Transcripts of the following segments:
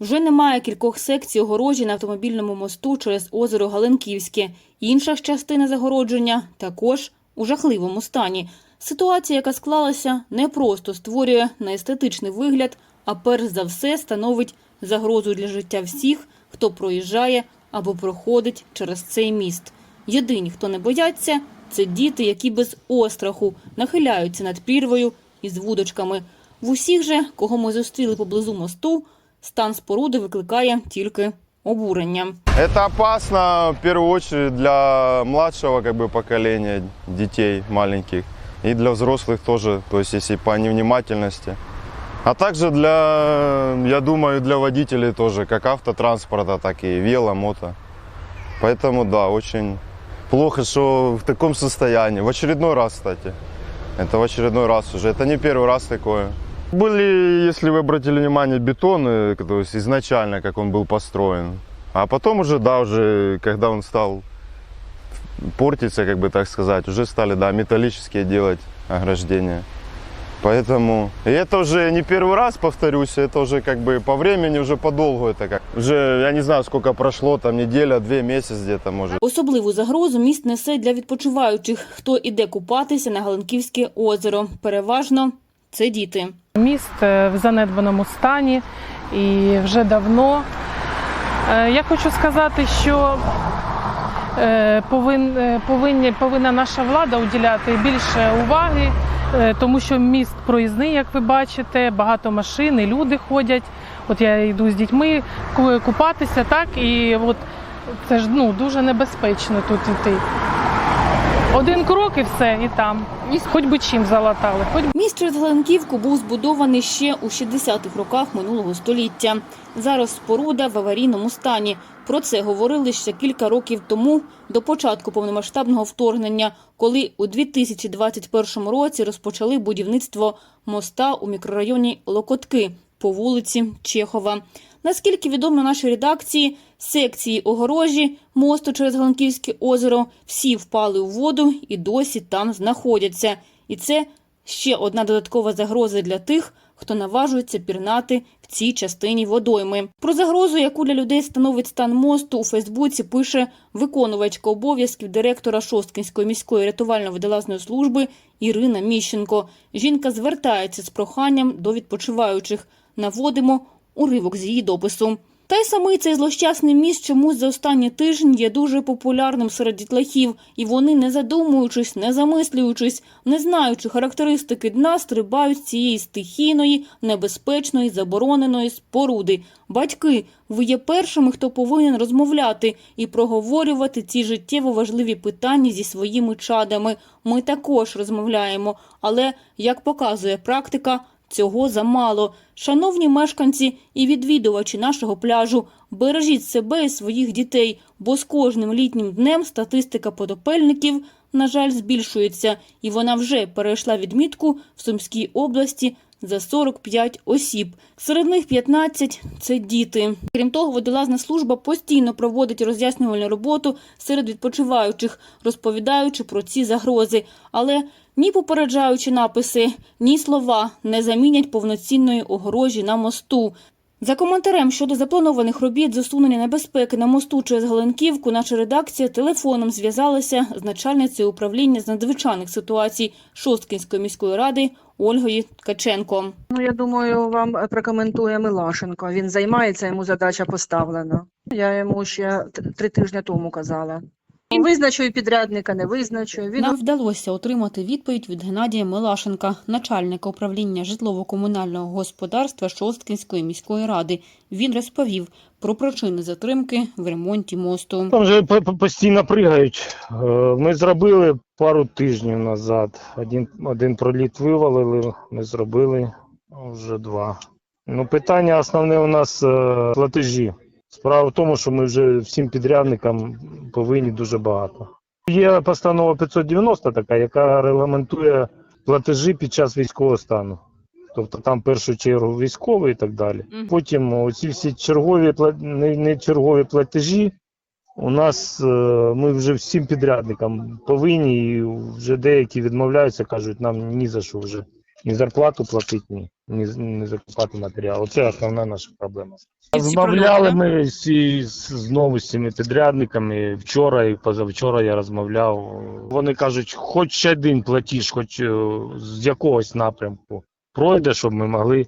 Вже немає кількох секцій огорожі на автомобільному мосту через озеро Галенківське. Інша ж частина загородження також у жахливому стані. Ситуація, яка склалася, не просто створює неестетичний вигляд, а перш за все становить загрозу для життя всіх, хто проїжджає або проходить через цей міст. Єдині, хто не бояться, це діти, які без остраху нахиляються над прірвою із вудочками. В усіх же, кого ми зустріли поблизу мосту, стан споруди викликає тільки обурення. Это опасно в первую очередь для младшего как бы, поколения детей маленьких и для взрослых тоже, то есть если по невнимательности. А также для, я думаю, для водителей тоже, как автотранспорта, так и вело, мото. Поэтому да, очень плохо, что в таком состоянии. В очередной раз, кстати. Это в очередной раз уже. Это не первый раз такое. Были, если вы обратили внимание, бетоны, то есть изначально, как он был построен. А потом уже, да, уже, когда он стал портиться, как бы так сказать, уже стали, да, металлические делать ограждения. Поэтому, и это уже не первый раз, повторюсь, это уже как бы по времени, уже подолгу это как. Уже, я не знаю, сколько прошло, там неделя, две, месяц где-то, может. Особливу загрозу міст несе для відпочиваючих, хто іде купатися на Галенківське озеро. Переважно це діти. Міст е, в занедбаному стані і вже давно. Е, Я хочу сказати, що е, повин, повинні, повинна наша влада уділяти більше уваги, тому що міст проїзний, як ви бачите, багато машин, і люди ходять. От я йду з дітьми купатися, так, і от це ж ну, дуже небезпечно тут йти. Один крок і все, і там. Хоч би чим залатали, хоч Міст через Галенківку був збудований ще у 60-х роках минулого століття. Зараз споруда в аварійному стані. Про це говорили ще кілька років тому, до початку повномасштабного вторгнення, коли у 2021 році розпочали будівництво моста у мікрорайоні Локотки по вулиці Чехова. Наскільки відомо нашій редакції, секції огорожі мосту через Галанківське озеро всі впали у воду і досі там знаходяться. І це ще одна додаткова загроза для тих, хто наважується пірнати в цій частині водойми. Про загрозу, яку для людей становить стан мосту, у Фейсбуці пише виконувачка обов'язків директора Шосткинської міської рятувально-водолазної служби Ірина Міщенко. Жінка звертається з проханням до відпочиваючих. Наводимо уривок з її допису. Та й самий цей злощасний міст чомусь за останні тижні є дуже популярним серед дітлахів, і вони, не задумуючись, не замислюючись, не знаючи характеристики дна, стрибають з цієї стихійної, небезпечної, забороненої споруди. Батьки, ви є першими, хто повинен розмовляти і проговорювати ці життєво важливі питання зі своїми чадами. Ми також розмовляємо, але, як показує практика, Цього замало. Шановні мешканці і відвідувачі нашого пляжу, бережіть себе і своїх дітей, бо з кожним літнім днем статистика подопельників, на жаль, збільшується, і вона вже перейшла відмітку в Сумській області за 45 осіб. Серед них 15 – це діти. Крім того, водолазна служба постійно проводить роз'яснювальну роботу серед відпочиваючих, розповідаючи про ці загрози. Але ні попереджаючі написи, ні слова не замінять повноцінної огорожі на мосту. За коментарем щодо запланованих робіт з усунення небезпеки на мосту через Галенківку, наша редакція телефоном зв'язалася з начальницею управління з надзвичайних ситуацій Шосткінської міської ради Ольгою Ткаченко. Ну, я думаю, вам прокоментує Милашенко. Він займається, йому задача поставлена. Я йому ще три тижні тому казала. Визначую підрядника, не визначую. Він Нам вдалося отримати відповідь від Геннадія Милашенка, начальника управління житлово-комунального господарства Шосткінської міської ради. Він розповів про причини затримки в ремонті мосту. Там же по- по- постійно пригають. Е, Ми зробили пару тижнів назад. Один, один проліт вивалили, ми зробили вже два. Ну, питання основне у нас е, платежі. Справа в тому, що ми вже всім підрядникам повинні дуже багато. Є постанова 590 така, яка регламентує платежі під час військового стану. Тобто там в першу чергу військовий і так далі. Потім оці всі чергові не чергові платежі. У нас е, ми вже всім підрядникам повинні, і вже деякі відмовляються, кажуть, нам ні за що вже Ні зарплату платити, ні, ні, не закупати матеріал. Оце основна наша проблема. Розмовляли ми всі з- знову з цими підрядниками. Вчора і позавчора я розмовляв. Вони кажуть, хоч ще один платіж, хоч е, з якогось напрямку пройде, щоб ми могли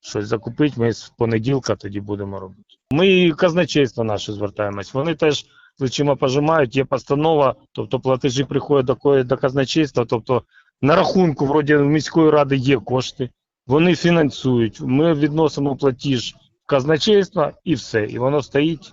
щось закупити. Ми з понеділка тоді будемо робити. Ми і казначейство наше звертаємось. Вони теж плечима пожимають, є постанова, тобто платежі приходять до, до казначейства, тобто на рахунку вроді міської ради є кошти, вони фінансують. Ми відносимо платіж казначейства і все. І воно стоїть